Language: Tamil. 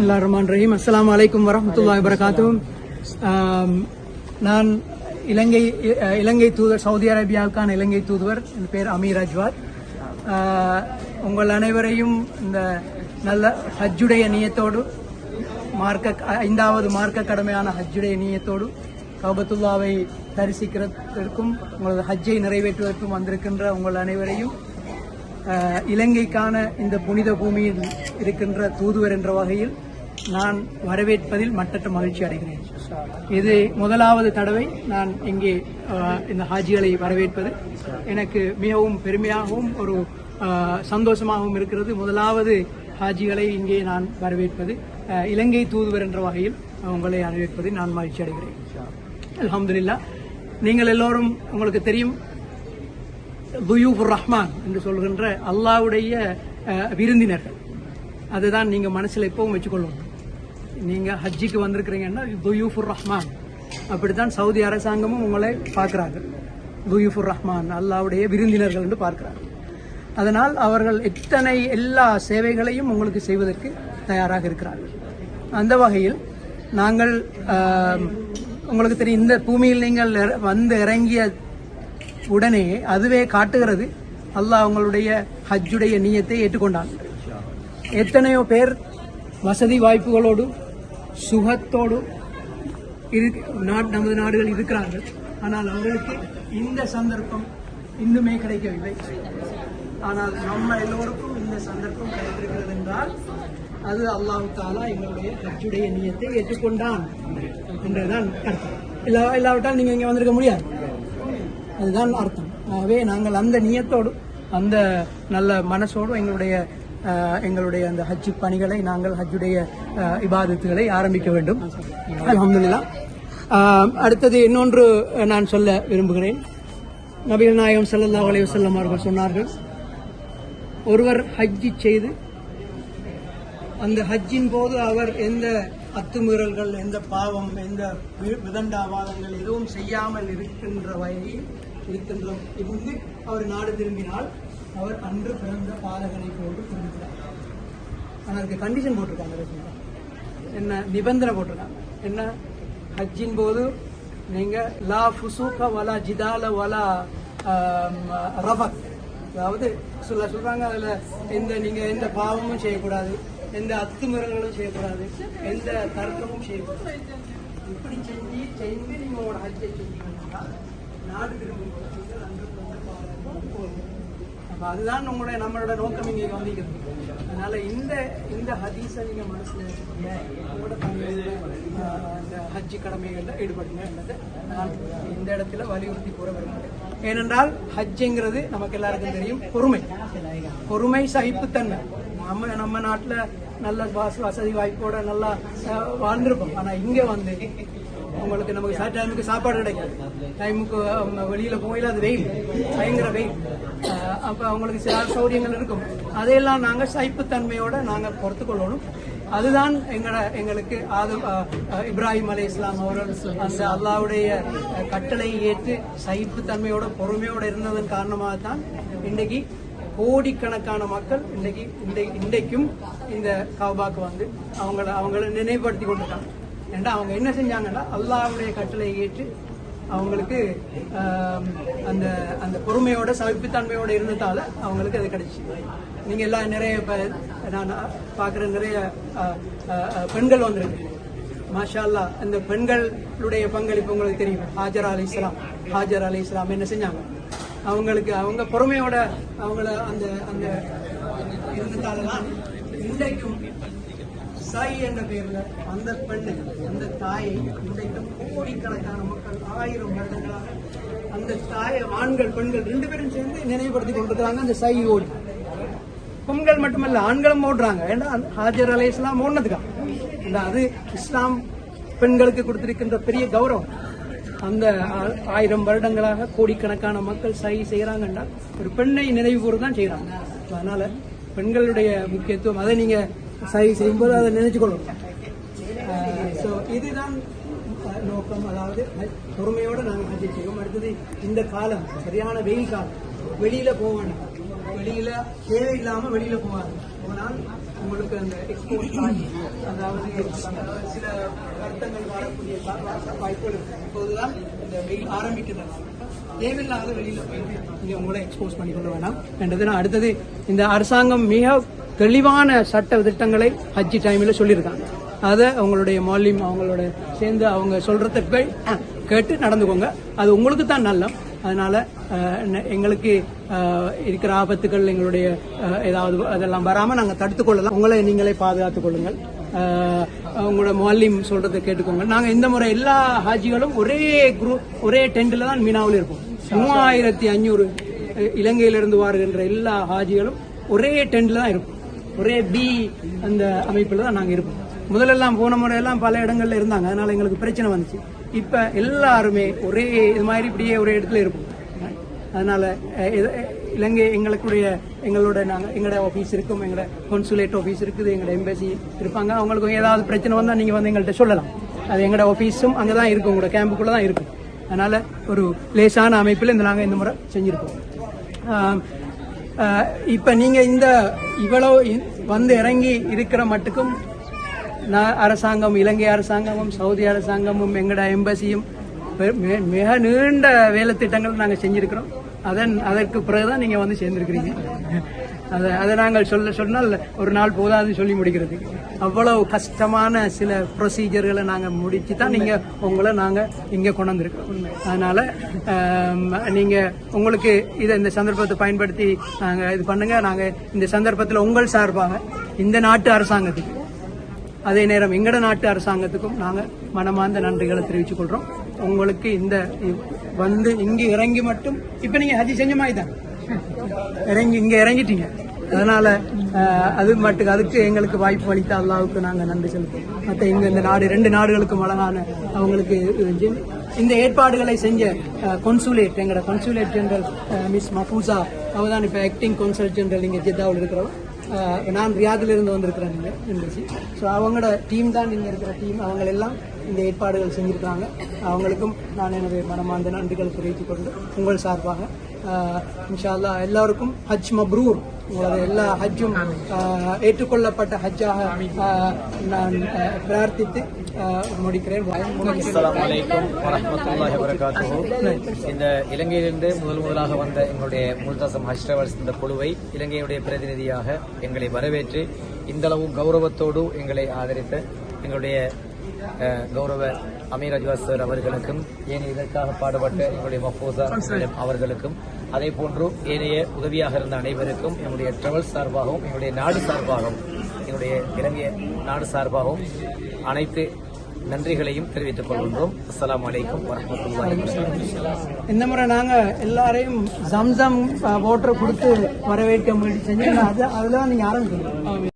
பிஸ்மில்லா ரஹ்மான் ரஹீம் அஸ்லாம் வலைக்கும் வரமத்துல்லா வரகாத்தும் நான் இலங்கை இலங்கை தூதர் சவுதி அரேபியாவுக்கான இலங்கை தூதுவர். என் பேர் அமீர் அஜ்வார் உங்கள் அனைவரையும் இந்த நல்ல ஹஜ்ஜுடைய நியத்தோடு மார்க்க ஐந்தாவது மார்க்க கடமையான ஹஜ்ஜுடைய நியத்தோடு கபத்துல்லாவை தரிசிக்கிறதற்கும் உங்களது ஹஜ்ஜை நிறைவேற்றுவதற்கும் வந்திருக்கின்ற உங்கள் அனைவரையும் இலங்கைக்கான இந்த புனித பூமியில் இருக்கின்ற தூதுவர் என்ற வகையில் நான் வரவேற்பதில் மட்டற்ற மகிழ்ச்சி அடைகிறேன். இது முதலாவது தடவை நான் இங்கே இந்த ஹாஜிகளை வரவேற்பது. எனக்கு மிகவும் பெருமையாகவும் ஒரு சந்தோஷமாகவும் இருக்கிறது. முதலாவது ஹாஜிகளை இங்கே நான் வரவேற்பது. இலங்கை தூதுவர் என்ற வகையில் உங்களை வரவேற்பது நான் மகிழ்ச்சி அடைகிறேன். அல்ஹம்துலில்லா. நீங்கள் எல்லோரும் உங்களுக்கு தெரியும் துயூஃபுர் ரஹ்மான் என்று சொல்கின்ற அல்லாஹ்வுடைய விருந்தினர்கள். அதுதான் நீங்கள் மனசில் எப்பவும் வச்சுக்கொள்ளணும் நீங்கள் ஹஜ்ஜிக்கு வந்திருக்கிறீங்கன்னா துயூஃபுர் ரஹ்மான். அப்படித்தான் சவுதி அரசாங்கமும் உங்களை பார்க்குறாங்க. துயூஃபுர் ரஹ்மான் அல்லாவுடைய விருந்தினர்கள் என்று பார்க்கிறார்கள் அதனால் அவர்கள் எத்தனை எல்லா சேவைகளையும் உங்களுக்கு செய்வதற்கு தயாராக இருக்கிறார்கள். அந்த வகையில் நாங்கள் உங்களுக்கு தெரியும் இந்த பூமியில் நீங்கள் வந்து இறங்கிய உடனே அதுவே காட்டுகிறது அல்லாஹ் உங்களுடைய ஹஜ்ஜுடைய நீயத்தை ஏற்றுக்கொண்டான். எத்தனையோ பேர் வசதி வாய்ப்புகளோடு சுகத்தோடு இரு நாட் நமது நாடுகள் இருக்கிறார்கள். ஆனால் அவர்களுக்கு இந்த சந்தர்ப்பம் இன்னுமே கிடைக்கவில்லை. ஆனால் நம்ம எல்லோருக்கும் இந்த சந்தர்ப்பம் கிடைத்திருக்கிறது என்றால் அது அல்லாஹு தாலா எங்களுடைய கட்சியுடைய நியத்தை ஏற்றுக்கொண்டான் என்றுதான் அர்த்தம். இல்லா இல்லாவிட்டால் நீங்கள் இங்கே வந்திருக்க முடியாது. அதுதான் அர்த்தம். ஆகவே நாங்கள் அந்த நியத்தோடு அந்த நல்ல மனசோடும் எங்களுடைய எங்களுடைய அந்த ஹஜ் பணிகளை நாங்கள் ஹஜ்ஜுடைய இபாதத்துகளை ஆரம்பிக்க வேண்டும். அலமதுல்லா அடுத்தது இன்னொன்று நான் சொல்ல விரும்புகிறேன். நபிகள் நாயகம் ஸல்லல்லாஹு அலைஹி வல்லம் அவர்கள் சொன்னார்கள் ஒருவர் ஹஜ்ஜி செய்து அந்த ஹஜ்ஜின் போது அவர் எந்த அத்துமீறல்கள் எந்த பாவம் எந்த வி- விதண்டாவாதங்கள் எதுவும் செய்யாமல் இருக்கின்ற வகையில் இருக்கின்ற இருந்து அவர் நாடு திரும்பினால் அவர் அன்று பிறந்த பாலகனை போன்று திரும்புகிறார் ஆனால் அதுக்கு கண்டிஷன் போட்டிருக்காங்க என்ன நிபந்தனை போட்டிருக்காங்க. என்ன? ஹஜ்ஜின் போது நீங்க லா ஃபுசூக வலா ஜிதால வலா ஆம், அதாவது சொல்ல சொல்றாங்க அதுல எந்த நீங்க எந்த பாவமும் செய்யக்கூடாது எந்த அத்துமீறல்களும் செய்யக்கூடாது எந்த தர்க்கமும் செய்யக்கூடாது. இப்படி செஞ்சு செஞ்சு நீங்க உங்களோட ஹஜ்ஜை செஞ்சீங்கன்னா நாடு திரும்ப போது அன்று பிறந்த போகும் அதுதான் உங்களுடைய நம்மளோட நோக்கம் இங்கே வந்திருக்கிறது அதனால இந்த இந்த ஹதீஸை நீங்க மனசுல வச்சுக்கோங்க. உங்களோட இந்த ஹஜ்ஜி கடமைகள்ல ஈடுபடுங்க என்பதை நான் இந்த இடத்துல வலியுறுத்தி கூற விரும்புகிறேன். ஏனென்றால் ஹஜ்ஜுங்கிறது நமக்கு எல்லாருக்கும் தெரியும் பொறுமை. பொறுமை சகிப்புத்தன்மை. நம்ம நம்ம நாட்டுல நல்ல வாச- வசதி வாய்ப்போட நல்லா வாழ்ந்திருப்போம். ஆனா இங்க வந்து உங்களுக்கு நமக்கு சா டைமுக்கு சாப்பாடு கிடைக்கும். டைமுக்கு அவங்க வெளியில போயில அது வெயில். பயங்கர வெயில். அப்போ அப்ப அவங்களுக்கு சில சௌரியங்கள் இருக்கும். அதையெல்லாம் நாங்க சைப்புத்தன்மையோட நாங்க பொறுத்து கொள்ளணும் அதுதான் எங்களோட எங்களுக்கு ஆது இப்ராஹிம் அலை இஸ்லாம் அவர்கள் அந்த அல்லாவுடைய கட்டளை கட்டளையை ஏற்று சகிப்புத்தன்மையோட பொறுமையோட இருந்ததன் காரணமாக தான் இன்றைக்கு கோடிக்கணக்கான மக்கள் இன்றைக்கு இன்றைக்கும் இந்த கவுபாக்கு வந்து அவங்கள அவங்கள நினைவுபடுத்தி கொண்டிருக்காங்க. ஏன்னா அவங்க என்ன செஞ்சாங்கன்னா அல்லாவுடைய கட்டளை ஏற்று அவங்களுக்கு அந்த அந்த பொறுமையோட சகிப்புத்தன்மையோட இருந்ததால அவங்களுக்கு அது கிடைச்சி. நீங்க எல்லாம் நிறைய இப்ப நான் பார்க்குற நிறைய பெண்கள் வந்திருக்கு. மாஷா அந்த பெண்களுடைய பங்களிப்பு உங்களுக்கு தெரியும்? ஹாஜர் அலி இஸ்லாம். ஹாஜர் அலி இஸ்லாம் என்ன செஞ்சாங்க? அவங்களுக்கு அவங்க பொறுமையோட அவங்கள அந்த அந்த இருந்ததால தான் இன்றைக்கும் சாய் என்ற பெயர்ல அந்த பெண்ணை அந்த தாயை இன்றைக்கும் கோடிக்கணக்கான மக்கள் ஆயிரம் வருடங்களாக அந்த தாயை ஆண்கள் பெண்கள் ரெண்டு பேரும் சேர்ந்து நினைவுபடுத்தி கொண்டிருக்கிறாங்க அந்த சாய் ஓடி. பெண்கள் மட்டுமல்ல ஆண்களும் ஓடுறாங்க. ஏன்னா ஹாஜர் அலை இஸ்லாம் ஓடினதுக்கா? அது இஸ்லாம் பெண்களுக்கு கொடுத்திருக்கின்ற பெரிய கௌரவம். அந்த ஆ- ஆயிரம் வருடங்களாக கோடிக்கணக்கான மக்கள் சை செய்யறாங்கன்னா ஒரு பெண்ணை நினைவு கூறு தான் செய்யறாங்க அதனால பெண்களுடைய முக்கியத்துவம் அதை நீங்க சை செய்யும்போது அதை நினைச்சுக்கொள்ளணும் ஸோ இதுதான் நோக்கம். அதாவது பொறுமையோடு பொறுமையோட நாங்கள் ஹஜ் செய்வோம். அடுத்தது இந்த காலம் சரியான வெயில் காலம். வெளியில போக வேண்டாம். வெளியில தேவையில்லாம வெளியில போவாங்க போனால் உங்களுக்கு அந்த எக்ஸ்போர்ட் அதாவது சில வருத்தங்கள் வரக்கூடிய வாய்ப்புகள் இப்போதுதான் இந்த வெயில் ஆரம்பிக்கிறது தேவையில்லாத வெளியில போயிட்டு நீங்க உங்களை எக்ஸ்போஸ் பண்ணி கொள்ள வேணாம். என்றது நான் அடுத்தது இந்த அரசாங்கம் மிக தெளிவான சட்ட திட்டங்களை ஹஜ்ஜி டைமில் சொல்லியிருக்காங்க. அதை அவங்களுடைய மாலிம் அவங்களோட சேர்ந்து அவங்க சொல்றத கேட்டு நடந்துக்கோங்க. அது உங்களுக்கு தான் நல்லம். அதனால எங்களுக்கு இருக்கிற ஆபத்துகள் எங்களுடைய ஏதாவது அதெல்லாம் வராமல் நாங்கள் தடுத்துக்கொள்ளலாம் உங்களை நீங்களே பாதுகாத்துக் கொள்ளுங்கள். உங்களோட மாலிம் சொல்றதை கேட்டுக்கோங்க. நாங்கள் இந்த முறை எல்லா ஹாஜிகளும் ஒரே குரூப் ஒரே டென்ட்ல தான் மீனாவில் இருப்போம். மூவாயிரத்தி அஞ்சூறு இலங்கையிலிருந்து வருகின்ற எல்லா ஹாஜிகளும் ஒரே டென்ட்ல தான் இருப்போம். ஒரே பி அந்த அமைப்பில் தான் நாங்கள் இருப்போம். முதலெல்லாம் போன முறையெல்லாம் பல இடங்கள்ல இருந்தாங்க. அதனால எங்களுக்கு பிரச்சனை வந்துச்சு. இப்ப எல்லாருமே ஒரே இது மாதிரி இப்படியே ஒரே இடத்துல இருப்போம். அதனால இலங்கை எங்களுக்குடைய எங்களோட நாங்கள் எங்களோட ஆஃபீஸ் இருக்கும். எங்களோட கான்சுலேட் ஆஃபீஸ் இருக்குது. எங்களோட எம்பசி இருப்பாங்க. அவங்களுக்கு ஏதாவது பிரச்சனை வந்தால் நீங்கள் வந்து எங்கள்கிட்ட சொல்லலாம். அது எங்களோட ஆஃபீஸும் அங்கே தான் இருக்கும். உங்களோட கேம்புக்குள்ளே தான் இருக்கும். அதனால ஒரு லேசான அமைப்பில் இந்த நாங்கள் இந்த முறை செஞ்சுருக்கோம். இப்ப நீங்க இந்த இவ்வளவு வந்து இறங்கி இருக்கிற மட்டுக்கும் நான் அரசாங்கம் இலங்கை அரசாங்கமும் சவுதி அரசாங்கமும் எங்கட எம்பசியும் மிக நீண்ட வேலை திட்டங்கள் நாங்கள் செஞ்சிருக்கிறோம். அதன் அதற்கு பிறகுதான் நீங்க வந்து சேர்ந்திருக்கிறீங்க. அதை அதை நாங்கள் சொல்ல சொன்னால் ஒரு நாள் போதாதுன்னு சொல்லி முடிக்கிறது அவ்வளவு கஷ்டமான சில ப்ரொசீஜர்களை நாங்கள் முடிச்சு தான் நீங்கள் உங்களை நாங்கள் இங்கே கொண்டு வந்திருக்கோம் நீங்கள் உங்களுக்கு இதை இந்த சந்தர்ப்பத்தை பயன்படுத்தி நாங்கள் இது பண்ணுங்கள் நாங்கள் இந்த சந்தர்ப்பத்தில் உங்கள் சார்பாக இந்த நாட்டு அரசாங்கத்துக்கு அதே நேரம் எங்கட நாட்டு அரசாங்கத்துக்கும் நாங்கள் மனமார்ந்த நன்றிகளை தெரிவித்துக் கொள்கிறோம் உங்களுக்கு இந்த வந்து இங்கே இறங்கி மட்டும் இப்போ நீங்கள் ஹஜி செஞ்ச மாதிரி தான் இறங்கி இங்கே இறங்கிட்டீங்க. அதனால அது மட்டும் அதுக்கு எங்களுக்கு வாய்ப்பு அளித்த அல்லாவுக்கு நாங்கள் நன்றி செலுத்தோம் மற்ற இங்க இந்த நாடு ரெண்டு நாடுகளுக்கும் அழகான அவங்களுக்கு இந்த ஏற்பாடுகளை செஞ்ச கொன்சுலேட் எங்களோட கொன்சுலேட் ஜெனரல் மிஸ் மஃபூசா அவ தான் இப்போ ஆக்டிங் கொன்சல் ஜெனரல் இங்கே ஜெத்தாவில் இருக்கிறோம் நான் ரியாதிலிருந்து வந்திருக்கிறேன் இங்கே ஸோ அவங்களோட டீம் தான் இங்கே இருக்கிற டீம் அவங்க எல்லாம் இந்த ஏற்பாடுகள் செஞ்சுருக்காங்க. அவங்களுக்கும் நான் எனது மனமார்ந்த நன்றிகள் தெரிவித்துக் கொண்டு உங்கள் சார்பாக இன்ஷால்லா இன்ஷா எல்லாருக்கும் ஹஜ் மப்ரூர். உங்களது எல்லா ஹஜ்ஜும் ஏற்றுக்கொள்ளப்பட்ட ஹஜ்ஜாக நான் பிரார்த்தித்து முடிக்கிறேன். இந்த இலங்கையிலிருந்து முதல் முதலாக வந்த எங்களுடைய முல்தாசம் ஹஜ் இந்த குழுவை இலங்கையுடைய பிரதிநிதியாக எங்களை வரவேற்று இந்தளவு கௌரவத்தோடு எங்களை ஆதரித்த எங்களுடைய கௌரவ அமீர் அஜ்வாஸ் சார் அவர்களுக்கும் ஏனைய இதற்காக பாடுபட்ட எங்களுடைய மஃபூசா அவர்களுக்கும் அதே போன்று ஏனைய உதவியாக இருந்த அனைவருக்கும் எங்களுடைய டிராவல்ஸ் சார்பாகவும் எங்களுடைய நாடு சார்பாகவும் எங்களுடைய இலங்கை நாடு சார்பாகவும் அனைத்து நன்றிகளையும் தெரிவித்துக் கொள்கின்றோம். அஸ்ஸலாமு அலைக்கும் வரஹ்மத்துல்லாஹி வபரகாத்துஹு. இந்த முறை நாங்க எல்லாரையும் ஜம்சம் வாட்டர் கொடுத்து வரவேற்க முயற்சி செஞ்சு அது அதெல்லாம் நீங்க ஆரம்பிக்கணும்.